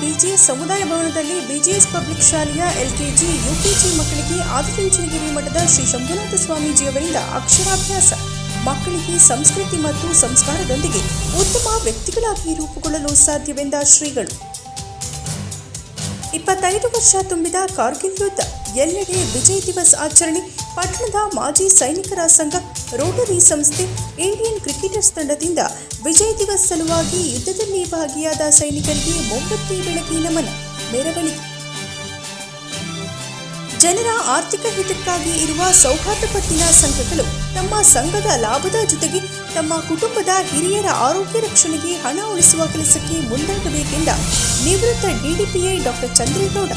BGS ಸಮುದಾಯ ಭವನದಲ್ಲಿ BGS public ಶಾಲೆಯ ಎಲ್ಕೆಜಿ, ಯುಕೆಜಿ ಮಕ್ಕಳಿಗೆ ಆದಿಚುಂಚನಗಿರಿ ಮಠದ ಶ್ರೀ ಶಂಭುನಾಥ ಸ್ವಾಮೀಜಿಯವರಿಂದ ಅಕ್ಷರಾಭ್ಯಾಸ. ಮಕ್ಕಳಿಗೆ ಸಂಸ್ಕೃತಿ ಮತ್ತು ಸಂಸ್ಕಾರದೊಂದಿಗೆ ಉತ್ತಮ ವ್ಯಕ್ತಿಗಳಾಗಿ ರೂಪುಗೊಳ್ಳಲು ಸಾಧ್ಯವೆಂದ ಶ್ರೀಗಳು. ಇಪ್ಪತ್ತೈದು ವರ್ಷ ತುಂಬಿದ ಕಾರ್ಗಿಲ್ ಯುದ್ಧ. ಎಲ್ಲೆಡೆ ವಿಜಯ್ ದಿವಸ್ ಆಚರಣೆ. ಪಟ್ಟಣದ ಮಾಜಿ ಸೈನಿಕರ ಸಂಘ, ರೋಟರಿ ಸಂಸ್ಥೆ, ಇಂಡಿಯನ್ ಕ್ರಿಕೆಟರ್ಸ್ ತಂಡದಿಂದ ವಿಜಯ್ ದಿವಸ್ ಸಲುವಾಗಿ ಯುದ್ಧದಲ್ಲಿ ಭಾಗಿಯಾದ ಸೈನಿಕರಿಗೆ ಮೊಂಬತ್ತಿ ಬೆಳಕಿ ನಮನ. ಮೆರವಣಿಗೆ. ಜನರ ಆರ್ಥಿಕ ಹಿತಕ್ಕಾಗಿ ಇರುವ ಸೌಹಾರ್ದ ಪತ್ತಿನ ಸಂಘಗಳು ತಮ್ಮ ಸಂಘದ ಲಾಭದ ಜೊತೆಗೆ ತಮ್ಮ ಕುಟುಂಬದ ಹಿರಿಯರ ಆರೋಗ್ಯ ರಕ್ಷಣೆಗೆ ಹಣ ಉಳಿಸುವ ಕೆಲಸಕ್ಕೆ ಮುಂದಾಗಬೇಕೆಂದ ನಿವೃತ್ತ ಡಿಡಿಪಿಐ ಡಾಕ್ಟರ್ ಚಂದ್ರೇಗೌಡ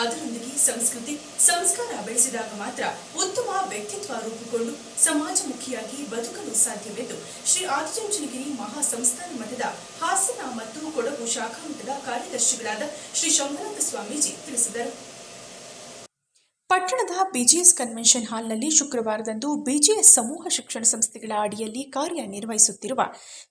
ಅದರೊಂದಿಗೆ ಸಂಸ್ಕೃತಿ, ಸಂಸ್ಕಾರ ಬೆಳೆಸಿದಾಗ ಮಾತ್ರ ಉತ್ತಮ ವ್ಯಕ್ತಿತ್ವ ರೂಪುಗೊಂಡು ಸಮಾಜಮುಖಿಯಾಗಿ ಬದುಕಲು ಸಾಧ್ಯವೆಂದು ಶ್ರೀ ಆದಿಚುಂಚನಗಿರಿ ಮಹಾ ಸಂಸ್ಥಾನ ಮಠದ ಹಾಸನ ಮತ್ತು ಕೊಡಗು ಶಾಖಾ ಮಠದ ಕಾರ್ಯದರ್ಶಿಗಳಾದ ಶ್ರೀ ಶಂಭನಾಥ ಸ್ವಾಮೀಜಿ ತಿಳಿಸಿದರು. ಪಟ್ಟಣದ ಬಿಜಿಎಸ್ ಕನ್ವೆನ್ಷನ್ ಹಾಲ್ನಲ್ಲಿ ಶುಕ್ರವಾರದಂದು ಬಿಜಿಎಸ್ ಸಮೂಹ ಶಿಕ್ಷಣ ಸಂಸ್ಥೆಗಳ ಅಡಿಯಲ್ಲಿ ಕಾರ್ಯನಿರ್ವಹಿಸುತ್ತಿರುವ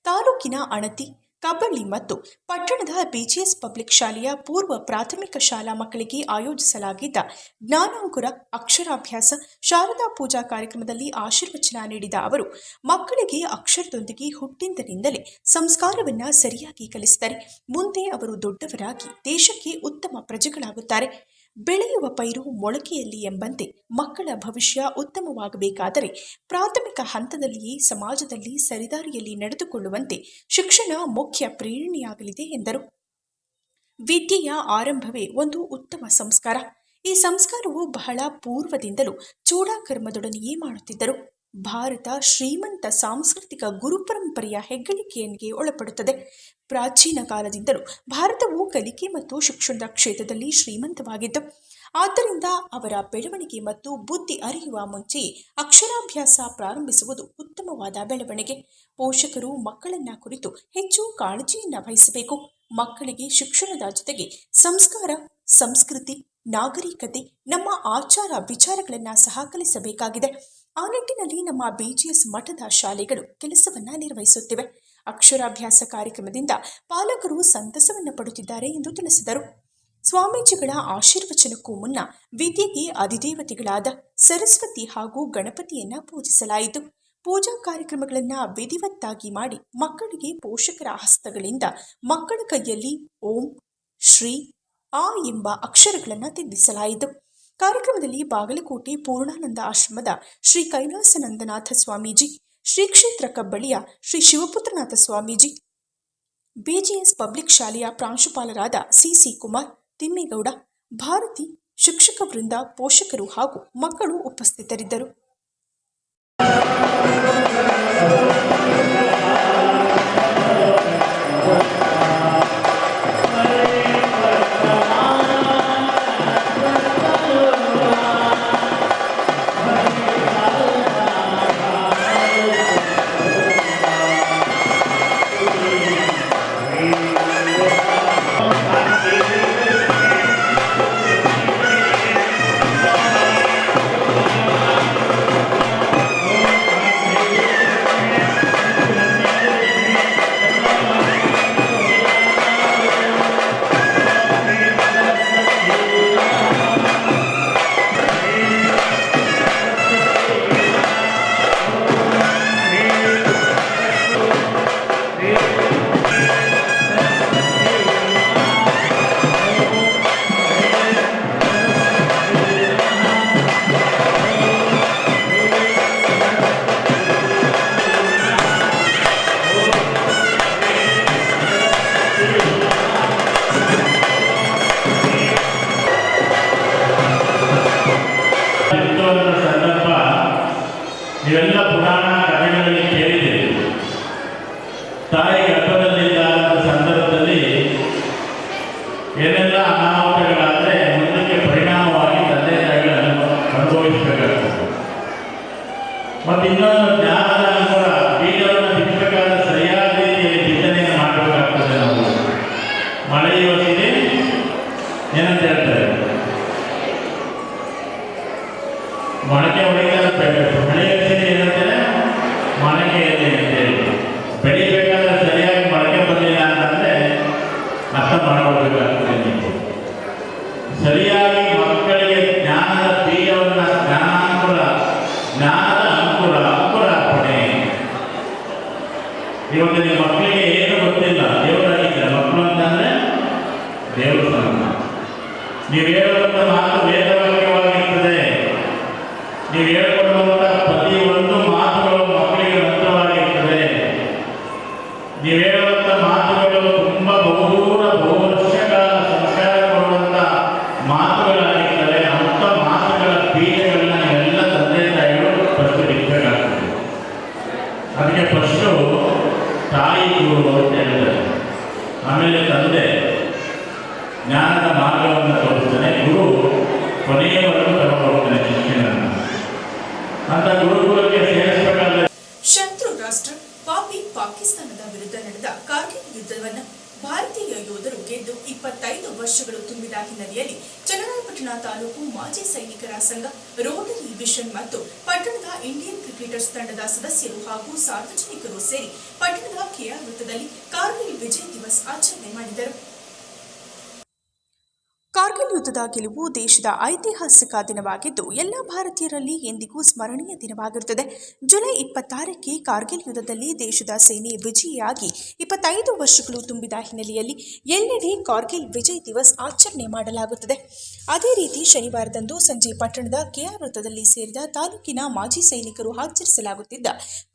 ತಾಲೂಕಿನ ಅಣತಿ ಕಬ್ಬಳ್ಳಿ ಮತ್ತು ಪಟ್ಟಣದ ಬಿಜಿಎಸ್ ಪಬ್ಲಿಕ್ ಶಾಲೆಯ ಪೂರ್ವ ಪ್ರಾಥಮಿಕ ಶಾಲಾ ಮಕ್ಕಳಿಗೆ ಆಯೋಜಿಸಲಾಗಿದ್ದ ಜ್ಞಾನಾಂಕುರ ಅಕ್ಷರಾಭ್ಯಾಸ ಶಾರದಾ ಪೂಜಾ ಕಾರ್ಯಕ್ರಮದಲ್ಲಿ ಆಶೀರ್ವಚನ ನೀಡಿದ ಅವರು, ಮಕ್ಕಳಿಗೆ ಅಕ್ಷರದೊಂದಿಗೆ ಹುಟ್ಟಿದ್ದರಿಂದಲೇ ಸಂಸ್ಕಾರವನ್ನು ಸರಿಯಾಗಿ ಕಲಿಸಿದರೆ ಮುಂದೆ ಅವರು ದೊಡ್ಡವರಾಗಿ ದೇಶಕ್ಕೆ ಉತ್ತಮ ಪ್ರಜೆಗಳಾಗುತ್ತಾರೆ. ಬೆಳೆಯುವ ಪೈರು ಮೊಳಕೆಯಲ್ಲಿ ಎಂಬಂತೆ ಮಕ್ಕಳ ಭವಿಷ್ಯ ಉತ್ತಮವಾಗಬೇಕಾದರೆ ಪ್ರಾಥಮಿಕ ಹಂತದಲ್ಲಿಯೇ ಸಮಾಜದಲ್ಲಿ ಸರಿದಾರಿಯಲ್ಲಿ ನಡೆದುಕೊಳ್ಳುವಂತೆ ಶಿಕ್ಷಣ ಮುಖ್ಯ ಪ್ರೇರಣೆಯಾಗಲಿದೆ ಎಂದರು. ವಿದ್ಯೆಯ ಆರಂಭವೇ ಒಂದು ಉತ್ತಮ ಸಂಸ್ಕಾರ. ಈ ಸಂಸ್ಕಾರವು ಬಹಳ ಪೂರ್ವದಿಂದಲೂ ಚೂಡಾಕರ್ಮದೊಡನೆಯೇ ಮಾಡುತ್ತಿದ್ದರು. ಭಾರತ ಶ್ರೀಮಂತ ಸಾಂಸ್ಕೃತಿಕ ಗುರುಪರಂಪರೆಯ ಹೆಗ್ಗಳಿಕೆಯನ್ನಿಗೆ ಒಳಪಡುತ್ತದೆ. ಪ್ರಾಚೀನ ಕಾಲದಿಂದಲೂ ಭಾರತವು ಕಲಿಕೆ ಮತ್ತು ಶಿಕ್ಷಣದ ಕ್ಷೇತ್ರದಲ್ಲಿ ಶ್ರೀಮಂತವಾಗಿತ್ತು. ಆದ್ದರಿಂದ ಅವರ ಬೆಳವಣಿಗೆ ಮತ್ತು ಬುದ್ಧಿ ಅರಿಯುವ ಮುಂಚೆ ಅಕ್ಷರಾಭ್ಯಾಸ ಪ್ರಾರಂಭಿಸುವುದು ಉತ್ತಮವಾದ ಬೆಳವಣಿಗೆ. ಪೋಷಕರು ಮಕ್ಕಳನ್ನ ಕುರಿತು ಹೆಚ್ಚು ಕಾಳಜಿಯನ್ನ ವಹಿಸಬೇಕು. ಮಕ್ಕಳಿಗೆ ಶಿಕ್ಷಣದ ಜೊತೆಗೆ ಸಂಸ್ಕಾರ, ಸಂಸ್ಕೃತಿ, ನಾಗರಿಕತೆ, ನಮ್ಮ ಆಚಾರ ವಿಚಾರಗಳನ್ನು ಸಹ ಕಲಿಸಬೇಕಾಗಿದೆ. ಆ ನಿಟ್ಟಿನಲ್ಲಿ ನಮ್ಮ ಬಿಜಿಎಸ್ ಮಠದ ಶಾಲೆಗಳು ಕೆಲಸವನ್ನ ನಿರ್ವಹಿಸುತ್ತಿವೆ. ಅಕ್ಷರಾಭ್ಯಾಸ ಕಾರ್ಯಕ್ರಮದಿಂದ ಪಾಲಕರು ಸಂತಸವನ್ನು ಪಡುತ್ತಿದ್ದಾರೆ ಎಂದು ತಿಳಿಸಿದರು. ಸ್ವಾಮೀಜಿಗಳ ಆಶೀರ್ವಚನಕ್ಕೂ ಮುನ್ನ ವಿದ್ಯೆಗೆ ಅಧಿದೇವತೆಗಳಾದ ಸರಸ್ವತಿ ಹಾಗೂ ಗಣಪತಿಯನ್ನ ಪೂಜಿಸಲಾಯಿತು. ಪೂಜಾ ಕಾರ್ಯಕ್ರಮಗಳನ್ನ ವಿಧಿವತ್ತಾಗಿ ಮಾಡಿ ಮಕ್ಕಳಿಗೆ ಪೋಷಕರ ಹಸ್ತಗಳಿಂದ ಮಕ್ಕಳ ಕೈಯಲ್ಲಿ ಓಂ, ಶ್ರೀ, ಆ ಎಂಬ ಅಕ್ಷರಗಳನ್ನು ತಿದ್ದಿಸಲಾಯಿತು. ಕಾರ್ಯಕ್ರಮದಲ್ಲಿ ಬಾಗಲಕೋಟೆ ಪೂರ್ಣಾನಂದ ಆಶ್ರಮದ ಶ್ರೀ ಕೈಲಾಸನಂದನಾಥ ಸ್ವಾಮೀಜಿ, ಶ್ರೀ ಕ್ಷೇತ್ರ ಕಬ್ಬಳಿಯ ಶ್ರೀ ಶಿವಪುತ್ರನಾಥ ಸ್ವಾಮೀಜಿ ಬಿಜಿಎಸ್ ಪಬ್ಲಿಕ್ ಶಾಲೆಯ ಪ್ರಾಂಶುಪಾಲರಾದ ಸಿಸಿ ಕುಮಾರ್ ತಿಮ್ಮೇಗೌಡ, ಭಾರತಿ ಶಿಕ್ಷಕ ವೃಂದ ಪೋಷಕರು ಹಾಗೂ ಮಕ್ಕಳು ಉಪಸ್ಥಿತರಿದ್ದರು. வணக்கம் வணக்கம் ಪಾಪಿ ಪಾಕಿಸ್ತಾನದ ವಿರುದ್ಧ ನಡೆದ ಕಾರ್ಗಿಲ್ ಯುದ್ಧವನ್ನು ಭಾರತೀಯ ಯೋಧರು ಗೆದ್ದು ಇಪ್ಪತ್ತೈದು ವರ್ಷಗಳು ತುಂಬಿದ ಹಿನ್ನೆಲೆಯಲ್ಲಿ ಚನ್ನರಾಯಪಟ್ಟಣ ತಾಲೂಕು ಮಾಜಿ ಸೈನಿಕರ ಸಂಘ ರೋಟರಿ ವಿಷನ್ ಮತ್ತು ಪಟ್ಟಣದ ಇಂಡಿಯನ್ ಕ್ರಿಕೆಟರ್ಸ್ ತಂಡದ ಸದಸ್ಯರು ಹಾಗೂ ಸಾರ್ವಜನಿಕರು ಸೇರಿ ಪಟ್ಟಣದ ಕೆಆರ್ ವೃತ್ತದಲ್ಲಿ ಕಾರ್ಗಿಲ್ ವಿಜಯ್ ದಿವಸ್ ಆಚರಣೆ ಮಾಡಿದರು. ಕಾರ್ಗಿಲ್ ಯುದ್ಧದ ಗೆಲುವು ದೇಶದ ಐತಿಹಾಸಿಕ ದಿನವಾಗಿದ್ದು, ಎಲ್ಲ ಭಾರತೀಯರಲ್ಲಿ ಎಂದಿಗೂ ಸ್ಮರಣೀಯ ದಿನವಾಗಿರುತ್ತದೆ. ಜುಲೈ ಇಪ್ಪತ್ತಾರಕ್ಕೆ ಕಾರ್ಗಿಲ್ ಯುದ್ಧದಲ್ಲಿ ದೇಶದ ಸೇನೆ ವಿಜಯಿಯಾಗಿ ಇಪ್ಪತ್ತೈದು ವರ್ಷಗಳು ತುಂಬಿದ ಹಿನ್ನೆಲೆಯಲ್ಲಿ ಎಲ್ಲೆಡೆ ಕಾರ್ಗಿಲ್ ವಿಜಯ್ ದಿವಸ್ ಆಚರಣೆ ಮಾಡಲಾಗುತ್ತದೆ. ಅದೇ ರೀತಿ ಶನಿವಾರದಂದು ಸಂಜೆ ಪಟ್ಟಣದ ಕೆಆರ್ ವೃತ್ತದಲ್ಲಿ ಸೇರಿದ ತಾಲೂಕಿನ ಮಾಜಿ ಸೈನಿಕರು ಆಚರಿಸಲಾಗುತ್ತಿದ್ದ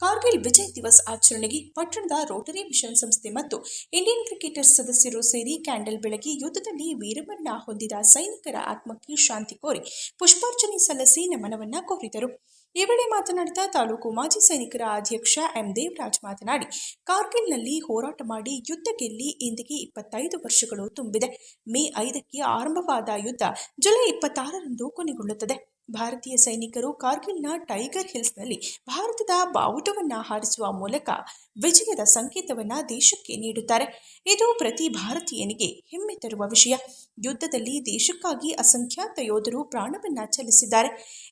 ಕಾರ್ಗಿಲ್ ವಿಜಯ್ ದಿವಸ್ ಆಚರಣೆಗೆ ಪಟ್ಟಣದ ರೋಟರಿ ಮಿಷನ್ ಸಂಸ್ಥೆ ಮತ್ತು ಇಂಡಿಯನ್ ಕ್ರಿಕೆಟರ್ಸ್ ಸದಸ್ಯರು ಸೇರಿ ಕ್ಯಾಂಡಲ್ ಬೆಳಗಿ ಯುದ್ಧದಲ್ಲಿ ವೀರಮರಣ ಹೊಂದಿದ ಸೈನಿಕರ ಆತ್ಮಕ್ಕೆ ಶಾಂತಿ ಕೋರಿ ಪುಷ್ಪಾರ್ಚನೆ ಸಲ್ಲಿಸಿ ನಮನವನ್ನ ಕೋರಿದರು. ಈ ವೇಳೆ ಮಾತನಾಡಿದ ತಾಲೂಕು ಮಾಜಿ ಸೈನಿಕರ ಅಧ್ಯಕ್ಷ ಎಂ ದೇವರಾಜ್ ಮಾತನಾಡಿ, ಕಾರ್ಗಿಲ್ನಲ್ಲಿ ಹೋರಾಟ ಮಾಡಿ ಯುದ್ಧ ಗೆಲ್ಲಿ ಇಂದಿಗೆ ಇಪ್ಪತ್ತೈದು ವರ್ಷಗಳು ತುಂಬಿದೆ. ಮೇ ಐದಕ್ಕೆ ಆರಂಭವಾದ ಯುದ್ಧ ಜುಲೈ ಇಪ್ಪತ್ತಾರರಂದು ಕೊನೆಗೊಳ್ಳುತ್ತದೆ. ಭಾರತೀಯ ಸೈನಿಕರು ಕಾರ್ಗಿಲ್ನ ಟೈಗರ್ ಹಿಲ್ಸ್ನಲ್ಲಿ ಭಾರತದ ಬಾವುಟವನ್ನು ಹಾರಿಸುವ ಮೂಲಕ ವಿಜಯದ ಸಂಕೇತವನ್ನ ದೇಶಕ್ಕೆ ನೀಡುತ್ತಾರೆ. ಇದು ಪ್ರತಿ ಭಾರತೀಯನಿಗೆ ಹೆಮ್ಮೆ ತರುವ ವಿಷಯ. ಯುದ್ಧದಲ್ಲಿ ದೇಶಕ್ಕಾಗಿ ಅಸಂಖ್ಯಾತ ಯೋಧರು ಪ್ರಾಣವನ್ನು ಚಲಿಸಿದ್ದಾರೆ.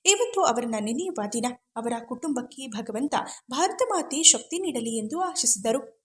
ಇವತ್ತು ಅವರನ್ನ ನೆನೆಯುವ ದಿನ. ಅವರ ಕುಟುಂಬಕ್ಕೆ ಭಗವಂತ ಭಾರತ ಮಾತೆ ಶಕ್ತಿ ನೀಡಲಿ ಎಂದು ಆಶಿಸಿದರು.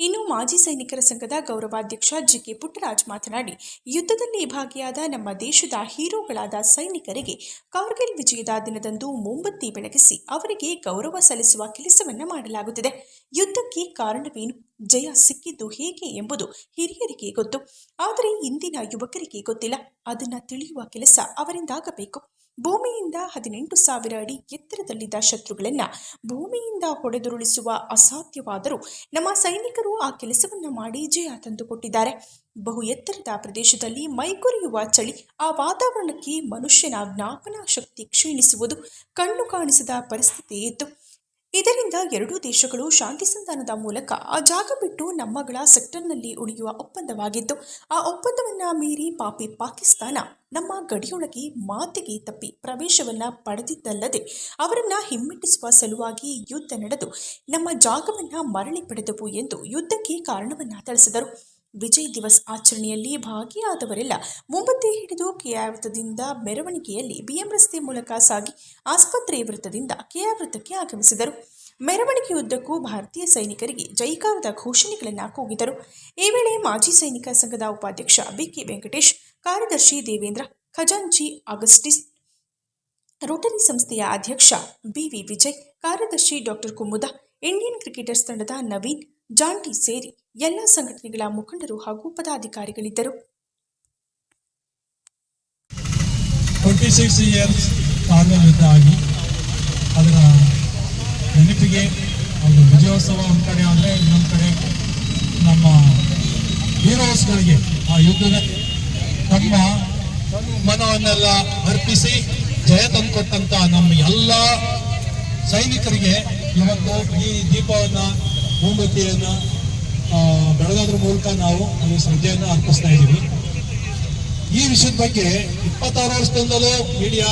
ಇನ್ನು ಮಾಜಿ ಸೈನಿಕರ ಸಂಘದ ಗೌರವಾಧ್ಯಕ್ಷ ಜಿಕೆ ಪುಟ್ಟರಾಜ್ ಮಾತನಾಡಿ, ಯುದ್ಧದಲ್ಲಿ ಭಾಗಿಯಾದ ನಮ್ಮ ದೇಶದ ಹೀರೋಗಳಾದ ಸೈನಿಕರಿಗೆ ಕಾರ್ಗಿಲ್ ವಿಜಯದ ದಿನದಂದು ಮೊಂಬತ್ತಿ ಬೆಳಗಿಸಿ ಅವರಿಗೆ ಗೌರವ ಸಲ್ಲಿಸುವ ಕೆಲಸವನ್ನ ಮಾಡಲಾಗುತ್ತಿದೆ. ಯುದ್ಧಕ್ಕೆ ಕಾರಣವೇನು? ಜಯ ಸಿಕ್ಕಿದ್ದು ಹೇಗೆ ಎಂಬುದು ಹಿರಿಯರಿಗೆ ಗೊತ್ತು. ಆದರೆ ಇಂದಿನ ಯುವಕರಿಗೆ ಗೊತ್ತಿಲ್ಲ. ಅದನ್ನ ತಿಳಿಯುವ ಕೆಲಸ ಅವರಿಂದಾಗಬೇಕು. ಭೂಮಿಯಿಂದ ಹದಿನೆಂಟು ಸಾವಿರ ಅಡಿ ಎತ್ತರದಲ್ಲಿದ್ದ ಶತ್ರುಗಳನ್ನ ಭೂಮಿಯಿಂದ ಹೊಡೆದುರುಳಿಸುವ ಅಸಾಧ್ಯವಾದರೂ ನಮ್ಮ ಸೈನಿಕರು ಆ ಕೆಲಸವನ್ನು ಮಾಡಿ ಜಯ ತಂದುಕೊಟ್ಟಿದ್ದಾರೆ. ಬಹು ಎತ್ತರದ ಪ್ರದೇಶದಲ್ಲಿ ಮೈಕೊರೆಯುವ ಚಳಿ ಆ ವಾತಾವರಣಕ್ಕೆ ಮನುಷ್ಯನ ಜ್ಞಾಪನಾ ಶಕ್ತಿ ಕ್ಷೀಣಿಸುವುದು ಕಣ್ಣು ಕಾಣಿಸದ ಪರಿಸ್ಥಿತಿ ಇತ್ತು. ಇದರಿಂದ ಎರಡೂ ದೇಶಗಳು ಶಾಂತಿ ಸಂಧಾನದ ಮೂಲಕ ಆ ಜಾಗ ಬಿಟ್ಟು ನಮ್ಮಗಳ ಸೆಕ್ಟರ್ನಲ್ಲಿ ಉಳಿಯುವ ಒಪ್ಪಂದವಾಗಿದ್ದು ಆ ಒಪ್ಪಂದವನ್ನ ಮೀರಿ ಪಾಪಿ ಪಾಕಿಸ್ತಾನ ನಮ್ಮ ಗಡಿಯೊಳಗೆ ಮಾತಿಗೆ ತಪ್ಪಿ ಪ್ರವೇಶವನ್ನ ಪಡೆದಿದ್ದಲ್ಲದೆ ಅವರನ್ನ ಹಿಮ್ಮೆಟ್ಟಿಸುವ ಸಲುವಾಗಿ ಯುದ್ಧ ನಡೆದು ನಮ್ಮ ಜಾಗವನ್ನ ಮರಳಿ ಪಡೆದವು ಎಂದು ಯುದ್ಧಕ್ಕೆ ಕಾರಣವನ್ನ ತಿಳಿಸಿದರು. ವಿಜಯ್ ದಿವಸ್ ಆಚರಣೆಯಲ್ಲಿ ಭಾಗಿಯಾದವರೆಲ್ಲ. ಮುಂಬತ್ತಿ ಹಿಡಿದು ಕೆಆರ್ ವೃತ್ತದಿಂದ ಮೆರವಣಿಗೆಯಲ್ಲಿ ಬಿಎಂ ರಸ್ತೆ ಮೂಲಕ ಸಾಗಿ ಆಸ್ಪತ್ರೆ ವೃತ್ತದಿಂದ ಕೆಆರ್ ವೃತ್ತಕ್ಕೆ ಆಗಮಿಸಿದರು ಮೆರವಣಿಗೆಯುದ್ದಕ್ಕೂ ಭಾರತೀಯ ಸೈನಿಕರಿಗೆ ಜೈಕಾರದ ಘೋಷಣೆಗಳನ್ನು ಕೂಗಿದರು. ಈ ವೇಳೆ ಮಾಜಿ ಸೈನಿಕ ಸಂಘದ ಉಪಾಧ್ಯಕ್ಷ ಬಿಕೆ ವೆಂಕಟೇಶ್, ಕಾರ್ಯದರ್ಶಿ ದೇವೇಂದ್ರ, ಖಜಾಂಚಿ ಆಗಸ್ಟಿಸ್, ರೋಟರಿ ಸಂಸ್ಥೆಯ ಅಧ್ಯಕ್ಷ ಬಿವಿ ವಿಜಯ್, ಕಾರ್ಯದರ್ಶಿ ಡಾಕ್ಟರ್ ಕುಮುದ, ಇಂಡಿಯನ್ ಕ್ರಿಕೆಟರ್ಸ್ ತಂಡದ ನವೀನ್ ಜಾಂಟಿ ಸೇರಿ ಎಲ್ಲ ಸಂಘಟನೆಗಳ ಮುಖಂಡರು ಹಾಗೂ ಪದಾಧಿಕಾರಿಗಳಿದ್ದರು. ಟ್ವೆಂಟಿ ಸಿಕ್ಸ್ ಅದರ ನೆನಪಿಗೆ ಒಂದು ವಿಜಯೋತ್ಸವ ಒಂದು ಕಡೆ ಆದರೆ ಇನ್ನೊಂದು ಕಡೆ ನಮ್ಮ ಹೀರೋಸ್ಗಳಿಗೆ ಆ ಯುದ್ಧದ ತಮ್ಮ ಮನವನ್ನೆಲ್ಲ ಅರ್ಪಿಸಿ ಜಯ ತಂದುಕೊಟ್ಟಂತ ನಮ್ಮ ಎಲ್ಲ ಸೈನಿಕರಿಗೆ ಇವತ್ತು ಈ ದೀಪವನ್ನು ಮೊಂಬತ್ತಿಯನ್ನು ಬೆಳಗೋದ್ರ ಮೂಲಕ ನಾವು ಅಲ್ಲಿ ಶ್ರದ್ಧೆಯನ್ನು ಅರ್ಪಿಸ್ತಾ ಇದ್ದೀವಿ. ಈ ವಿಷಯದ ಬಗ್ಗೆ ಇಪ್ಪತ್ತಾರು ವರ್ಷದಿಂದಲೂ ಮೀಡಿಯಾ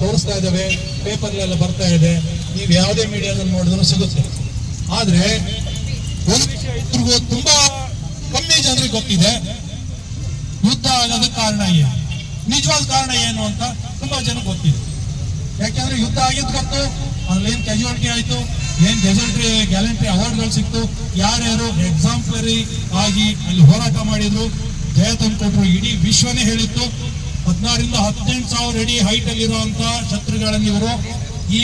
ತೋರಿಸ್ತಾ ಇದ್ದಾವೆ ಪೇಪರ್ಲೆಲ್ಲ ಬರ್ತಾ ಇದೆ, ನೀವು ಯಾವುದೇ ಮೀಡಿಯಾದಲ್ಲಿ ನೋಡಿದ್ರು ಸಿಗುತ್ತೆ. ಆದರೆ, ಒಂದು ತುಂಬಾ ಕಮ್ಮಿ ಜನರಿಗೆ ಗೊತ್ತಿದೆ. ಯುದ್ಧ ಆಗೋದಕ್ಕೆ ಕಾರಣ ಏನು? ನಿಜವಾದ ಕಾರಣ ಏನು ಅಂತ ತುಂಬಾ ಜನ ಗೊತ್ತಿದೆ. ಯಾಕೆಂದ್ರೆ ಯುದ್ಧ ಆಗಿದ್ ಗೊತ್ತು, ಅಲ್ಲೇನ್ ಕ್ಯಾಜುವಾಲಿಟಿ ಆಯ್ತು ಏನ್ ಗೆಜೆಂಟ್ರಿ ಗ್ಯಾರಂಟಿ ಅವಾರ್ಡ್ಗಳು ಸಿಕ್ತು? ಯಾರ್ಯಾರು ಎಕ್ಸಾಂಪ್ಲರಿ ಆಗಿ ಅಲ್ಲಿ ಹೋರಾಟ ಮಾಡಿದ್ರು? ಜಯ ತಂದುಕೊಟ್ರು. ಇಡೀ ವಿಶ್ವನೇ ಹೇಳಿತ್ತು, ಹದಿನಾರಿಂದ ಹದಿನೆಂಟು ಸಾವಿರ ಅಡಿ ಹೈಟ್ ಅಲ್ಲಿರುವಂತ ಶತ್ರುಗಳನ್ನ ಇವರು. ಈ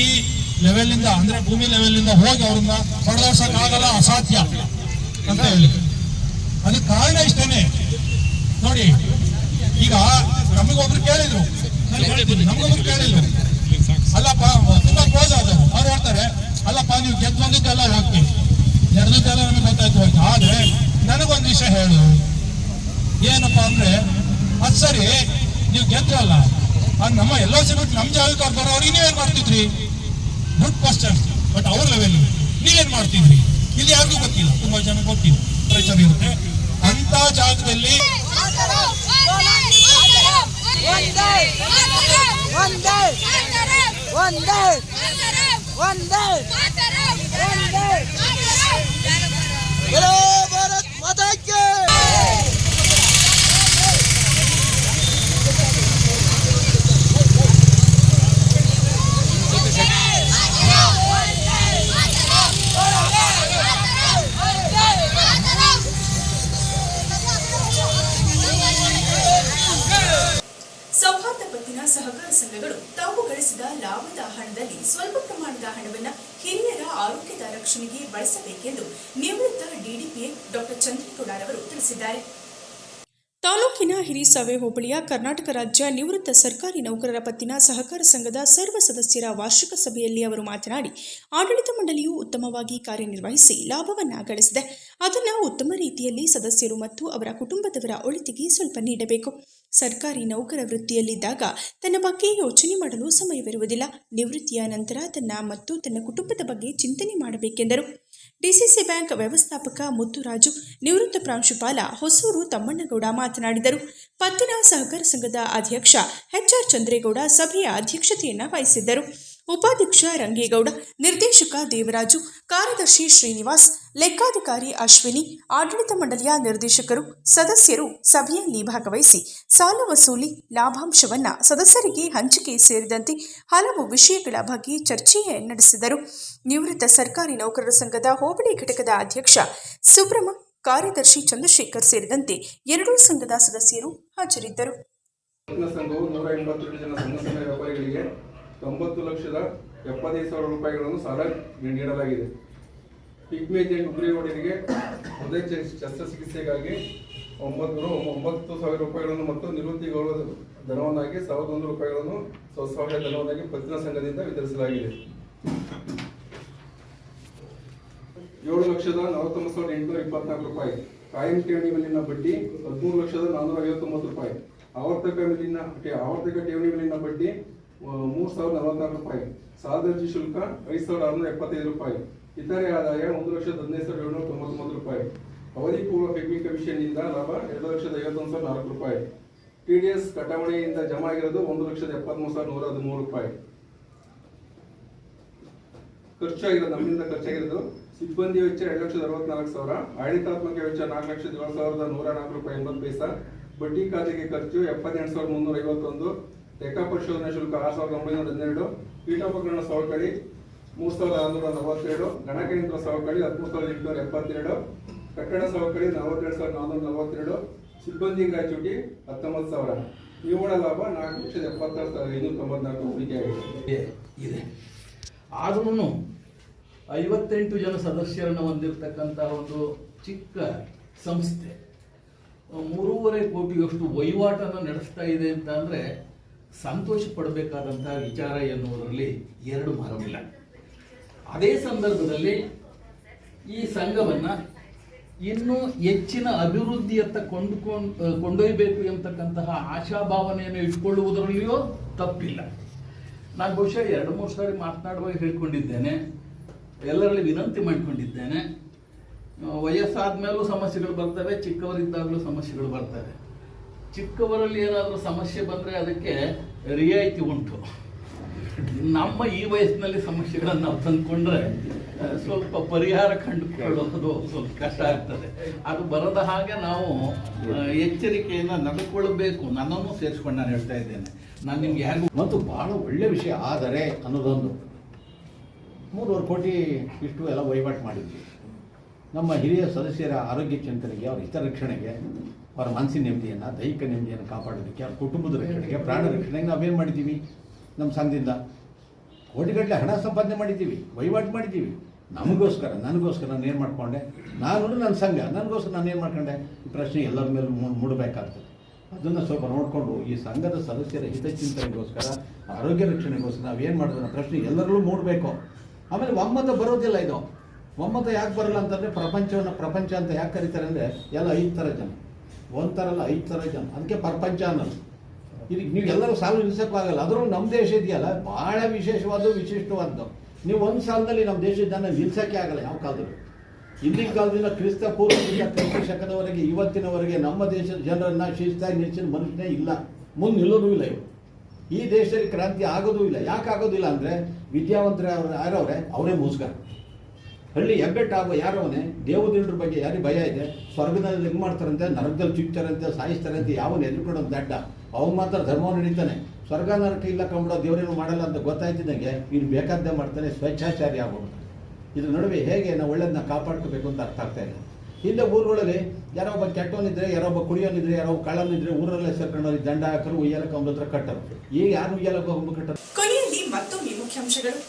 ಲೆವೆಲಿಂದ ಅಂದ್ರೆ ಭೂಮಿ ಲೆವೆಲಿಂದ ಹೋಗಿ ಅವ್ರನ್ನ ಹೊಡೆದೋಡ್ಸಕ್ಕಾಗಲ್ಲ, ಅಸಾಧ್ಯ ಅಂತ ಹೇಳಿ. ಅದಕ್ಕೆ ಕಾರಣ ಇಷ್ಟೇ ನೋಡಿ, ಈಗ ನಮಗೊಬ್ರು ಕೇಳಿದ್ರು. ನಮಗೊಬ್ರು ಕೇಳಿದ್ರು. ಅಲ್ಲಪ್ಪ, ತುಂಬಾ ಕ್ಲೋಸ್ ಆದವು ಅವ್ರು ಹೇಳ್ತಾರೆ ಅಲ್ಲಪ್ಪ ನೀವು ಗೆದ್ದು ಬಂದಿದ್ದೆಲ್ಲ ಹೋಗ್ತಿ ನಡೆದಿದ್ದೆಲ್ಲ ನಮಗೆ ಗೊತ್ತಾಯ್ತು ಹೋಯ್ತು. ಆದ್ರೆ, ನನಗೊಂದು ವಿಷಯ ಹೇಳು. ಏನಪ್ಪಾ ಅಂದ್ರೆ, ಅದ್ ಸರಿ, ನೀವು ಗೆದ್ರಲ್ಲ ಅದು ನಮ್ಮ ಎಲ್ಲೋ ಬಿಟ್ಟು ನಮ್ಮ ಜಾಗಕ್ಕೆ ಅವ್ರು ಬರೋರು ನೀವೇನ್ ಮಾಡ್ತಿದ್ರಿ? ಗುಡ್ ಕ್ವಶನ್ ಬಟ್ ಅವ್ರ ಲೆವೆಲ್ ನೀವೇನ್ ಮಾಡ್ತಿದ್ರಿ? ಇಲ್ಲಿ ಯಾರಿಗೂ ಗೊತ್ತಿಲ್ಲ. ತುಂಬಾ ಜನ ಗೊತ್ತಿಲ್ಲ. ಪ್ರೆಷರ್ ಇರುತ್ತೆ. ಅಂತ ಜಾಗದಲ್ಲಿ ಒಂದೇ ಒಂದೇ ಒಂದೇ ಒಂದೇ ಒಂದೇ ಹಲೋ ಭಾರತ್ ಮಾತಾ ಸಹಕಾರ ಸಂಘಗಳು ತಾವು ಗಳಿಸಿದ ಲಾಭದ ಹಣದಲ್ಲಿ ಸ್ವಲ್ಪ ಪ್ರಮಾಣದ ಹಣವನ್ನು ಹಿರಿಯರ ಆರೋಗ್ಯದ ರಕ್ಷಣೆಗೆ ಬಳಸಬೇಕೆಂದು ನಿವೃತ್ತ ಡಿಡಿಪಿಎ ಡಾಕ್ಟರ್ ಚಂದ್ರೇಗೌಡರವರು ತಿಳಿಸಿದ್ದಾರೆ. ತಾಲೂಕಿನ ಹಿರಿಸಾವೆ ಹೋಬಳಿಯ ಕರ್ನಾಟಕ ರಾಜ್ಯ ನಿವೃತ್ತ ಸರ್ಕಾರಿ ನೌಕರರ ಪತ್ತಿನ ಸಹಕಾರ ಸಂಘದ ಸರ್ವ ಸದಸ್ಯರ ವಾರ್ಷಿಕ ಸಭೆಯಲ್ಲಿ ಅವರು ಮಾತನಾಡಿ, ಆಡಳಿತ ಮಂಡಳಿಯು ಉತ್ತಮವಾಗಿ ಕಾರ್ಯನಿರ್ವಹಿಸಿ ಲಾಭವನ್ನು ಗಳಿಸಿದೆ. ಅದನ್ನು ಉತ್ತಮ ರೀತಿಯಲ್ಲಿ ಸದಸ್ಯರು ಮತ್ತು ಅವರ ಕುಟುಂಬದವರ ಒಳಿತಿಗೆ ಸ್ವಲ್ಪ ನೀಡಬೇಕು. ಸರ್ಕಾರಿ ನೌಕರ ವೃತ್ತಿಯಲ್ಲಿದ್ದಾಗ ತನ್ನ ಬಗ್ಗೆ ಯೋಚನೆ ಮಾಡಲು ಸಮಯವಿರುವುದಿಲ್ಲ. ನಿವೃತ್ತಿಯ ನಂತರ ತನ್ನ ಮತ್ತು ತನ್ನ ಕುಟುಂಬದ ಬಗ್ಗೆ ಚಿಂತನೆ ಮಾಡಬೇಕೆಂದರು. ಡಿಸಿಸಿ ಬ್ಯಾಂಕ್ ವ್ಯವಸ್ಥಾಪಕ ಮುತ್ತುರಾಜು, ನಿವೃತ್ತ ಪ್ರಾಂಶುಪಾಲ ಹೊಸೂರು ತಮ್ಮಣ್ಣಗೌಡ ಮಾತನಾಡಿದರು. ಪತ್ತಿನ ಸಹಕಾರ ಸಂಘದ ಅಧ್ಯಕ್ಷ ಎಚ್ಆರ್ ಚಂದ್ರೇಗೌಡ ಸಭೆಯ ಅಧ್ಯಕ್ಷತೆಯನ್ನು ವಹಿಸಿದ್ದರು. ಉಪಾಧ್ಯಕ್ಷ ರಂಗೇಗೌಡ, ನಿರ್ದೇಶಕ ದೇವರಾಜು, ಕಾರ್ಯದರ್ಶಿ ಶ್ರೀನಿವಾಸ್, ಲೆಕ್ಕಾಧಿಕಾರಿ ಅಶ್ವಿನಿ, ಆಡಳಿತ ಮಂಡಳಿಯ ನಿರ್ದೇಶಕರು, ಸದಸ್ಯರು ಸಭೆಯಲ್ಲಿ ಭಾಗವಹಿಸಿ ಸಾಲ ವಸೂಲಿ ಲಾಭಾಂಶವನ್ನ ಸದಸ್ಯರಿಗೆ ಹಂಚಿಕೆ ಸೇರಿದಂತೆ ಹಲವು ವಿಷಯಗಳ ಬಗ್ಗೆ ಚರ್ಚೆ ನಡೆಸಿದರು. ನಿವೃತ್ತ ಸರ್ಕಾರಿ ನೌಕರರ ಸಂಘದ ಹೋಬಳಿ ಘಟಕದ ಅಧ್ಯಕ್ಷ ಸುಬ್ರಹ್ಮ ಕಾರ್ಯದರ್ಶಿ ಚಂದ್ರಶೇಖರ್ ಸೇರಿದಂತೆ ಎರಡೂ ಸಂಘದ ಸದಸ್ಯರು ಹಾಜರಿದ್ದರು. ತೊಂಬತ್ತು ಲಕ್ಷದ ಎಪ್ಪತ್ತೈದು ಸಾವಿರ ರೂಪಾಯಿಗಳನ್ನು ಸಾಲ ನೀಡಲಾಗಿದೆ. ಪಿಗ್ಮೆ ಏಜೆಂಟ್ ಉಗ್ರೇಗೌಡರಿಗೆ ಹೃದಯ ಶಸ್ತ್ರಚಿಕಿತ್ಸೆಗಾಗಿ ಒಂಬತ್ತು ಒಂಬತ್ತು ಸಾವಿರ ರೂಪಾಯಿಗಳನ್ನು ಮತ್ತು ನಿವೃತ್ತಿ ಗೌರವ ಧನವನ್ನಾಗಿ ಸಾವಿರದ ಒಂದು ರೂಪಾಯಿಗಳನ್ನು ಸ್ವಸಹಾಯ ಧನವನ್ನಾಗಿ ಪತ್ತಿನ ಸಂಘದಿಂದ ವಿತರಿಸಲಾಗಿದೆ. ಏಳು ಲಕ್ಷದ ನಲವತ್ತೊಂಬತ್ತು ಸಾವಿರದ ಎಂಟುನೂರ ಇಪ್ಪತ್ನಾಲ್ಕು ರೂಪಾಯಿ. ಕಾಯಂ ಠೇವಣಿ ಮೇಲಿನ ಬಡ್ಡಿ ಹದಿಮೂರು ಲಕ್ಷದ ನಾನ್ನೂರ ಐವತ್ತೊಂಬತ್ತು ರೂಪಾಯಿ. ಆವರ್ತಕ ಮೇಲಿನ ಆವರ್ತಕ ಠೇವಣಿ ಮೇಲಿನ ಬಡ್ಡಿ ಮೂರು ಸಾವಿರದ ನಲವತ್ನಾಲ್ಕು ರೂಪಾಯಿ. ಸಾಲದರ್ಜಿ ಶುಲ್ಕ, ಐದು ಸಾವಿರದ ಆರುನೂರ ಎಪ್ಪತ್ತೈದು ರೂಪಾಯಿ. ಇತರೆ ಆದಾಯ, ಒಂದು ಲಕ್ಷದ ಹದಿನೈದು ಸಾವಿರದ ಏಳ್ನೂರ ತೊಂಬತ್ತೊಂಬತ್ತು ರೂಪಾಯಿ. ಅವಧಿ ಪೂರ್ವ ಪಿಗ್ಮಿ ಕಮಿಷನ್ನಿಂದ ಲಾಭ, ಎರಡು ಲಕ್ಷದ ಐವತ್ತೊಂದು ಸಾವಿರದ ನಾಲ್ಕು ರೂಪಾಯಿ. ಟಿ ಡಿ ಎಸ್ ಕಟಾವಣೆಯಿಂದ ಜಮಾ ಆಗಿರೋದು ಒಂದು ಲಕ್ಷದ ಎಪ್ಪತ್ತ್ಮೂರು ಸಾವಿರದ ನೂರ ಹದಿಮೂರು ರೂಪಾಯಿ. ಖರ್ಚಾಗಿರೋದು, ನಮ್ಮಿಂದ ಖರ್ಚಾಗಿರೋದು, ಸಿಬ್ಬಂದಿ ವೆಚ್ಚ ಎರಡು ಲಕ್ಷದ ಅರವತ್ನಾಲ್ಕು ಸಾವಿರ, ಆಡಳಿತಾತ್ಮಕ ವೆಚ್ಚ ನಾಲ್ಕು ಲಕ್ಷದ ಏಳು ಸಾವಿರದ ನೂರ ನಾಲ್ಕು ರೂಪಾಯಿ ಎಂಬತ್ತು ಪೈಸಾ, ಬಡ್ಡಿ ಖಾತೆಗೆ ಖರ್ಚು ಎಪ್ಪತ್ತೆಂಟು ಸಾವಿರದ ಮುನ್ನೂರ ಐವತ್ತೊಂದು ಲೆಕ್ಕ ಪರಿಶೋಧನೆ ಶುಲ್ಕ ಆರು ಸಾವಿರದ ಒಂಬೈನೂರ ಹನ್ನೆರಡು ಪೀಠೋಪಕರಣ ಸವಕಳಿ ಮೂರು ಸಾವಿರದ ಆರುನೂರ ನಲವತ್ತೆರಡು ಗಣಕಯಂತ್ರ ಸವಕಳಿ ಹದಿಮೂರು ಸಾವಿರದ ಎಂಟುನೂರ ಎಪ್ಪತ್ತೆರಡು, ಕಟ್ಟಡ ಸವಕಳಿ ನಲವತ್ತೆರಡು ಸಾವಿರದ ನಾನ್ನೂರ ನಲವತ್ತೆರಡು, ಸಿಬ್ಬಂದಿ ಗ್ರಾಚ್ಯುಟಿ ಹತ್ತೊಂಬತ್ತು ಸಾವಿರ. ನಿವ್ವಳ ಲಾಭ ನಾಲ್ಕು ಲಕ್ಷದ ಎಪ್ಪತ್ತಾರು ಸಾವಿರದ ಐನೂರ ತೊಂಬತ್ನಾಲ್ಕು ಹೂಡಿಕೆಯಾಗಿದೆ ಇದೆ. ಆದ್ರೂ ಐವತ್ತೆಂಟು ಜನ ಸದಸ್ಯರನ್ನು ಹೊಂದಿರತಕ್ಕಂಥ ಒಂದು ಚಿಕ್ಕ ಸಂಸ್ಥೆ. ಮೂರೂವರೆ ಕೋಟಿಯಷ್ಟು ವಹಿವಾಟನ್ನು ನಡೆಸ್ತಾ ಇದೆ ಅಂತ ಅಂದರೆ ಸಂತೋಷ ಪಡಬೇಕಾದಂತಹ ವಿಚಾರ ಎನ್ನುವುದರಲ್ಲಿ ಎರಡು ಮಾರವಿಲ್ಲ ಅದೇ ಸಂದರ್ಭದಲ್ಲಿ ಈ ಸಂಘವನ್ನು ಇನ್ನೂ ಹೆಚ್ಚಿನ ಅಭಿವೃದ್ಧಿಯತ್ತ ಕೊಂಡುಕೊಂಡು ಕೊಂಡೊಯ್ಯಬೇಕು ಎಂತಕ್ಕಂತಹ ಆಶಾಭಾವನೆಯನ್ನು ಇಟ್ಕೊಳ್ಳುವುದರಲ್ಲಿಯೂ ತಪ್ಪಿಲ್ಲ. ನಾನು ಬಹುಶಃ ಎರಡು, ಮೂರು ಸಾರಿ ಮಾತನಾಡುವಾಗ ಹೇಳ್ಕೊಂಡಿದ್ದೇನೆ. ಎಲ್ಲರಲ್ಲಿ ವಿನಂತಿ ಮಾಡಿಕೊಂಡಿದ್ದೇನೆ. ವಯಸ್ಸಾದ ಮೇಲೂ ಸಮಸ್ಯೆಗಳು ಬರ್ತವೆ, ಚಿಕ್ಕವರಿದ್ದಾಗಲೂ ಸಮಸ್ಯೆಗಳು ಬರ್ತವೆ. ಚಿಕ್ಕವರಲ್ಲಿ ಏನಾದರೂ ಸಮಸ್ಯೆ ಬಂದರೆ ಅದಕ್ಕೆ ರಿಯಾಯಿತಿ ಉಂಟು. ನಮ್ಮ ಈ ವಯಸ್ಸಿನಲ್ಲಿ ಸಮಸ್ಯೆಗಳನ್ನು ನಾವು ತಂದುಕೊಂಡ್ರೆ ಸ್ವಲ್ಪ ಪರಿಹಾರ ಕಂಡುಕೊಳ್ಳೋದು ಸ್ವಲ್ಪ ಕಷ್ಟ ಆಗ್ತದೆ. ಅದು ಬರದ ಹಾಗೆ ನಾವು ಎಚ್ಚರಿಕೆಯನ್ನು ನಡ್ಕೊಳ್ಬೇಕು. ನನ್ನನ್ನು ಸೇರಿಸ್ಕೊಂಡು ನಾನು ಹೇಳ್ತಾ ಇದ್ದೇನೆ. ನಾನು ನಿಮ್ಗೆ ಯಾರಿಗೂ ಮತ್ತು ಭಾಳ ಒಳ್ಳೆ ವಿಷಯ, ಆದರೆ ಅನ್ನೋದೊಂದು. ಮೂರುವರೆ ಕೋಟಿ ಇಷ್ಟು ಎಲ್ಲ ವಹಿವಾಟು ಮಾಡಿದ್ವಿ. ನಮ್ಮ ಹಿರಿಯ ಸದಸ್ಯರ ಆರೋಗ್ಯ ಚಿಂತನೆಗೆ, ಅವರ ಹಿತರಕ್ಷಣೆಗೆ ಅವರ ಮನಸ್ಸಿನ ನೆಮ್ಮದಿಯನ್ನು, ದೈಹಿಕ ನೆಮ್ಮದಿಯನ್ನು ಕಾಪಾಡೋದಕ್ಕೆ, ಅವ್ರ ಕುಟುಂಬದ ರಕ್ಷಣೆಗೆ, ಪ್ರಾಣ ರಕ್ಷಣೆಗೆ ನಾವೇನು ಮಾಡಿದ್ದೀವಿ ನಮ್ಮ ಸಂಘದಿಂದ. ಕೋಟಿಗಟ್ಟಲೆ ಹಣ ಸಂಪಾದನೆ ಮಾಡಿದ್ದೀವಿ ವಹಿವಾಟು ಮಾಡಿದ್ದೀವಿ ನಮಗೋಸ್ಕರ, ನನಗೋಸ್ಕರ ನಾನು ಏನು ಮಾಡಿಕೊಂಡೆ? ನಾನು ನನ್ನ ಸಂಘ, ನನಗೋಸ್ಕರ ನಾನು ಏನು ಮಾಡ್ಕೊಂಡೆ? ಈ ಪ್ರಶ್ನೆ ಎಲ್ಲರ ಮೇಲೆ ಮೂಡಬೇಕಾಗ್ತದೆ. ಅದನ್ನು ಸ್ವಲ್ಪ ನೋಡಿಕೊಂಡು ಈ ಸಂಘದ ಸದಸ್ಯರ ಹಿತಚಿಂತನೆಗೋಸ್ಕರ, ಆರೋಗ್ಯ ರಕ್ಷಣೆಗೋಸ್ಕರ ನಾವೇನು ಏನು ಅನ್ನೋ ಪ್ರಶ್ನೆ ಎಲ್ಲರಲ್ಲೂ ಮೂಡಬೇಕು. ಆಮೇಲೆ ಒಮ್ಮತ ಬರೋದಿಲ್ಲ ಇದು. ಒಮ್ಮತ ಯಾಕೆ ಬರಲ್ಲ ಅಂತಂದರೆ ಪ್ರಪಂಚವನ್ನು ಪ್ರಪಂಚ ಅಂತ ಯಾಕೆ ಕರೀತಾರೆ ಅಂದರೆ ಎಲ್ಲ ಐದು ಥರ ಜನ. ಒಂದು ಥರ ಅಲ್ಲ ಐದು ಥರ ಜನ ಅದಕ್ಕೆ ಪ್ರಪಂಚ ಅನ್ನೋದು. ಇದಕ್ಕೆ ನೀವು ಎಲ್ಲರೂ ಸಾಲು ನಿಲ್ಲಿಸೋಕ್ಕಾಗಲ್ಲ ಅದರಲ್ಲೂ ನಮ್ಮ ದೇಶ ಇದೆಯಲ್ಲ ಭಾಳ ವಿಶೇಷವಾದ ವಿಶಿಷ್ಟವಾದ್ದು. ನೀವು ಒಂದು ಸಾಲದಲ್ಲಿ ನಮ್ಮ ದೇಶದ ಜನ ನಿಲ್ಸೋಕ್ಕೆ ಆಗಲ್ಲ ಯಾವ ಕಾಲದಲ್ಲೂ. ಹಿಂದಿನ ಕಾಲದಿಂದ ಕ್ರಿಸ್ತ ಪೂರ್ವದಿಂದ ಕ್ರಿಸ್ತ ಶಕದವರೆಗೆ, ಇವತ್ತಿನವರೆಗೆ ನಮ್ಮ ದೇಶದ ಜನರನ್ನ ಶಿಸ್ತಾಗಿ ನೆಚ್ಚಿನ ಮನುಷ್ಯನೇ ಇಲ್ಲ. ಮುಂದೆ ನಿಲ್ಲೋದು ಇಲ್ಲ ಇವರು. ಈ ದೇಶದಲ್ಲಿ ಕ್ರಾಂತಿ ಆಗೋದೂ ಇಲ್ಲ. ಯಾಕೆ ಆಗೋದಿಲ್ಲ ಅಂದರೆ ವಿದ್ಯಾವಂತರ ಯಾರವ್ರೆ? ಅವರೇ ಮುಸ್ಗಾರ ಹಳ್ಳಿ ಹೆಬ್ಬೆಟ್ಟಾಗುವ ಯಾರವನೇ ದೇವದೇವ್ರ ಬಗ್ಗೆ ಯಾರಿಗೆ ಭಯ ಇದೆ, ಸ್ವರ್ಗದಲ್ಲಿ ಹೆಂಗೆ ಮಾಡ್ತಾರಂತೆ, ನರಕದಲ್ಲಿ ಚುಚ್ತಾರಂತೆ ಸಾಯಿಸ್ತಾರಂತೆ, ಯಾವನು ಒಂದು ದಡ್ಡ. ಅವನು ಮಾತ್ರ ಧರ್ಮವನ್ನು ನಡೀತಾನೆ ಸ್ವರ್ಗ, ನರಕ ಇಲ್ಲ ಕಂಬಿಡೋ ದೇವರೇನು ಮಾಡಲ್ಲ ಅಂತ ಗೊತ್ತಾಯ್ತಿದ್ದಂಗೆ ಇನ್ನು ಬೇಕಾದ್ದೇ ಮಾಡ್ತಾನೆ, ಸ್ವೇಚ್ಛಾಚಾರಿ ಆಗ್ಬಿಡ್ತಾನೆ. ಇದ್ರ ನಡುವೆ ಹೇಗೆ ನಾವು ಒಳ್ಳೇದನ್ನ ಕಾಪಾಡ್ಕೋಬೇಕು ಅಂತ ಅರ್ಥ ಆಗ್ತಾ ಇಲ್ಲ. ಹಿಂದೆ ಊರುಗಳಲ್ಲಿ ಯಾರೋ ಒಬ್ಬ ಕೆಟ್ಟವನಿದ್ರೆ, ಯಾರೋ ಒಬ್ಬ ಕುಡಿಯೋನಿದ್ರೆ, ಯಾರೋ ಕಳ್ಳನಿದ್ರೆ ಊರಲ್ಲೇ ಸೇರ್ಕೊಂಡು ದಂಡ ಹಾಕರು, ಉಯ್ಯಾಲಕ್ಕೆ ಅವನ ಹತ್ರ ಕಟ್ಟರು. ಈಗ ಯಾರು ಉಯ್ಯಾಲಕ್ಕೆ ಹೋಗ್ಬೇಕು ಕಟ್ಟರು ಕೊನೆಯಲ್ಲಿ ಮತ್ತೊಮ್ಮೆ ಮುಖ್ಯಾಂಶಗಳು.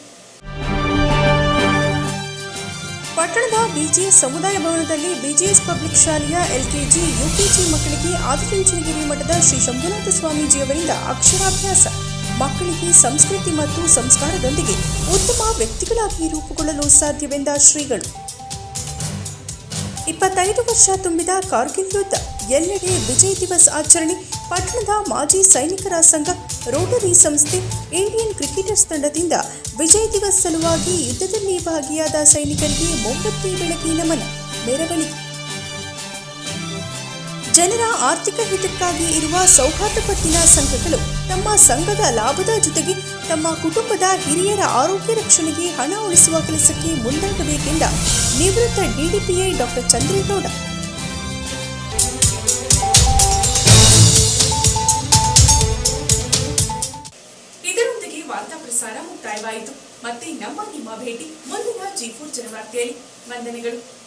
ಪಟ್ಟಣದ ಬಿಜಿಎಸ್ ಸಮುದಾಯ ಭವನದಲ್ಲಿ ಬಿಜಿಎಸ್ ಪಬ್ಲಿಕ್ ಶಾಲೆಯ ಎಲ್ಕೆಜಿ, ಯುಕೆಜಿ ಮಕ್ಕಳಿಗೆ ಆದಿಚುಂಚನಗಿರಿ ಮಠದ ಶ್ರೀ ಶಂಭುನಾಥ ಸ್ವಾಮೀಜಿಯವರಿಂದ ಅಕ್ಷರಾಭ್ಯಾಸ, ಮಕ್ಕಳಿಗೆ ಸಂಸ್ಕೃತಿ ಮತ್ತು ಸಂಸ್ಕಾರದೊಂದಿಗೆ ಉತ್ತಮ ವ್ಯಕ್ತಿಗಳಾಗಿ ರೂಪುಗೊಳ್ಳಲು ಸಾಧ್ಯವೆಂದ ಶ್ರೀಗಳು. ಇಪ್ಪತ್ತೈದು ವರ್ಷ ತುಂಬಿದ ಕಾರ್ಗಿಲ್ ಯುದ್ಧ, ಎಲ್ಲೆಡೆ ವಿಜಯ್ ದಿವಸ್ ಆಚರಣೆ. ಪಟ್ಟಣದ ಮಾಜಿ ಸೈನಿಕರ ಸಂಘ, ರೋಟರಿ ಸಂಸ್ಥೆ ಇಂಡಿಯನ್ ಕ್ರಿಕೆಟರ್ಸ್ ತಂಡದಿಂದ ವಿಜಯ್ ದಿವಸ್ ಸಲುವಾಗಿ ಯುದ್ಧದಲ್ಲಿ ಭಾಗಿಯಾದ ಸೈನಿಕರಿಗೆ ಮೊಂಬತ್ತಿ ಬೆಳಕಿ ನಮನ ಮೆರವಣಿಗೆ ಜನರ ಆರ್ಥಿಕ ಹಿತಕ್ಕಾಗಿ ಇರುವ ಸೌಹಾರ್ದ ಪತ್ತಿನ ಸಂಘಗಳು ತಮ್ಮ ಸಂಘದ ಲಾಭದ ಜೊತೆಗೆ ತಮ್ಮ ಕುಟುಂಬದ ಹಿರಿಯರ ಆರೋಗ್ಯ ರಕ್ಷಣೆಗೆ ಹಣ ಉಳಿಸುವ ಕೆಲಸಕ್ಕೆ ಮುಂದಾಗಬೇಕೆಂದ ನಿವೃತ್ತ ಡಿಡಿಪಿಐ ಡಾಕ್ಟರ್ ಚಂದ್ರೇಗೌಡ. ಇದರೊಂದಿಗೆ ವಾರ್ತಾ ಪ್ರಸಾರ ಮುಕ್ತಾಯವಾಯಿತು. ಮತ್ತೆ ನಮ್ಮ ನಿಮ್ಮ ಭೇಟಿ ಮುಂದಿನ ಜಿ ಜನವಾರ್ತೆಯಲ್ಲಿ. ವಂದನೆಗಳು.